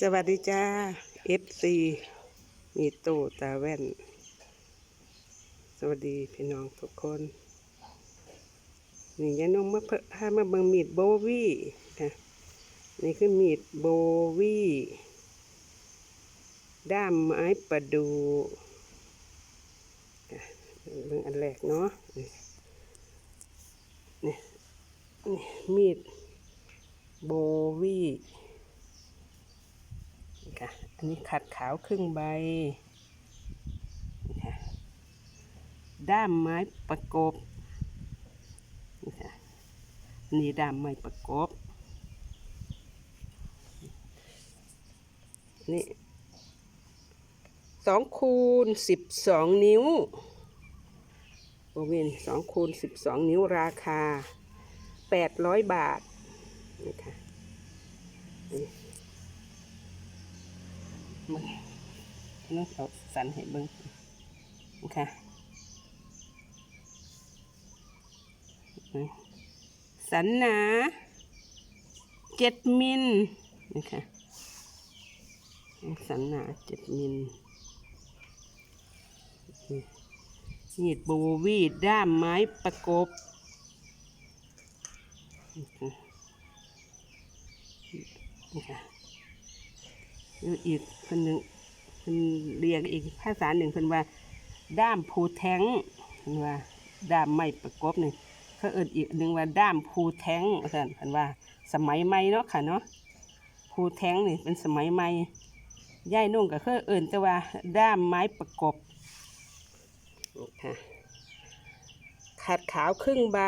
สวัสดีจ้า FC มีตู้ตาแว่น สวัสดีพี่น้องทุกคนนี่ยายน้องมาเพิ่พามาเบิ่งมีดโบวี่ค่ะนี่คือมีดโบวี่ด้ามไม้ประดูเบิ่งอันแรกเนาะนี่นี่มีดโบวี่ ค่ะ อันนี้ขัดขาวครึ่งใบค่ะด้ามไม้ประกบนี่ค่ะนี่ดามไม้ประกบนี่สองคูณสิบสองนิ้วโอเวนสองคูณสิบสองนิ้วราคาแปดร้อยบาทนี่ค่ะ มึงน้องเอาสันให้เบิ้งนี่ค่ะสันหนาเจ็ดมิลนะคะสันหนาเจ็ดมิลมีดโบวีดด้ามไม้ประกบนะคะ อีกคนหนึ่งคนเรียกอีกภาษาหนึ่งเพิ่นว่า ด้ามภูแท้งเพิ่นว่าด้ามไม้ประกบหนี่งเขาเอิ้นอีกหนึ่งว่าด้ามภูแท้งว่านเพิ่นว่า สมัยใหม่เนาะค่ะเนาะภูแท้งนี่เป็นสมัยใหม่ย่ายนุ่งก็เคยเอิ้นแต่ว่าด้ามไม้ประกบค่ะขัดขาวครึ่งใบ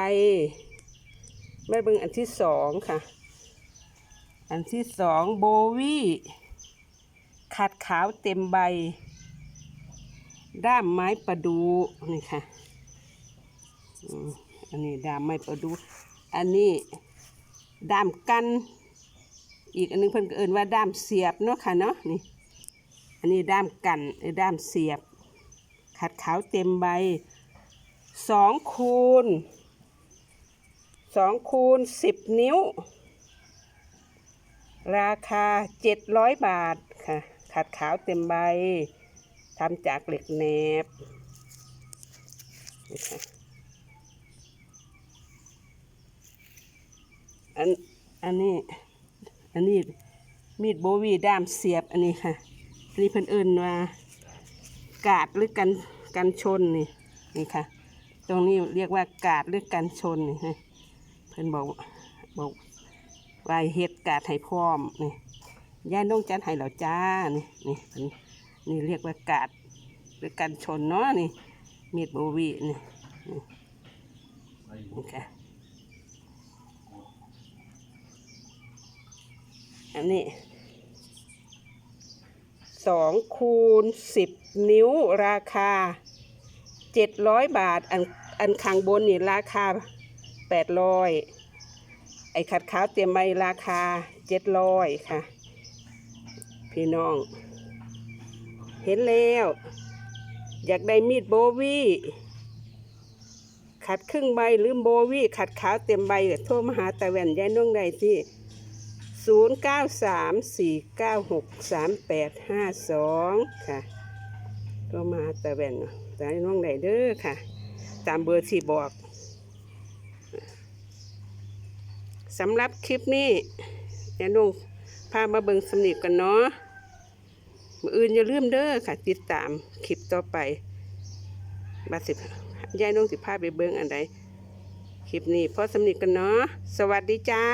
แม่เบิ่งอันที่สองค่ะ อันที่สองโบวี่ ขัดขาวเต็มใบ ด้ามไม้ประดูนี่ค่ะอันนี้ด้ามไม้ประดู อันนี้ด้ามกัน อีกอันหนึงเพิ่นเอินว่าด้ามเสียบเนาะค่ะเนาะนี่ อันนี้ด้ามกันไอ้ดามเสียบ ขัดขาวเต็มใบสองคูณสองคูณสิบนิ้ว ราคาเจ็ดร้อยบาทค่ะ ขัดขาวเต็มใบทำจากเหล็กแหนบอันอันนี้อันนี้มีดโบวีด้ามเสียบอันนี้ค่ะอันนี้เพิ่นเอิ้นว่ากาดหรือกันกันชนนี่นี่ค่ะ ตรงนี้เรียกว่ากาดหรือกันชนนี่ฮะเพิ่นบอกบอกว่าเฮ็ดกาดให้พร้อมนี่ ย่าน้องจันให้แล้วจ้านี่นี่นนี่เรียกว่ากาดหรือกันชนเนาะนี่มีดโบวีนี่นี่ค่ะอันนี้สองคูณสิบนิ้วราคาเจ็ดร้อยบาท อันอันข้างบนนี่ราคาแปดร้อยไอ้ขัดขาวเตรียมใบราคาเจ็ดร้อยค่ะ พี่น้อง เห็นแล้ว อยากได้มีดโบวี่ขัดครึ่งใบหรือโบวี่ขัดขาวเต็มใบโทรมาหาตาแว่นยายน้องได้ที่ศูนย์เก้าสามสี่เก้าหกสามแปดห้าสองค่ะก็มาแต่แว่นเนาะแต่น้องไหนเด้อค่ะ ตามเบอร์ที่บอกสำหรับคลิปนี้แน่งพามาเบิ่งสำนีกันเนาะ มืออื่นอย่าลืมเด้อค่ะ ติดตามคลิปต่อไปบัดสิบยายน้องสิพาไปเบิ้งอันใดคลิปนี้พอสำนีกันเนาะสวัสดีจ้า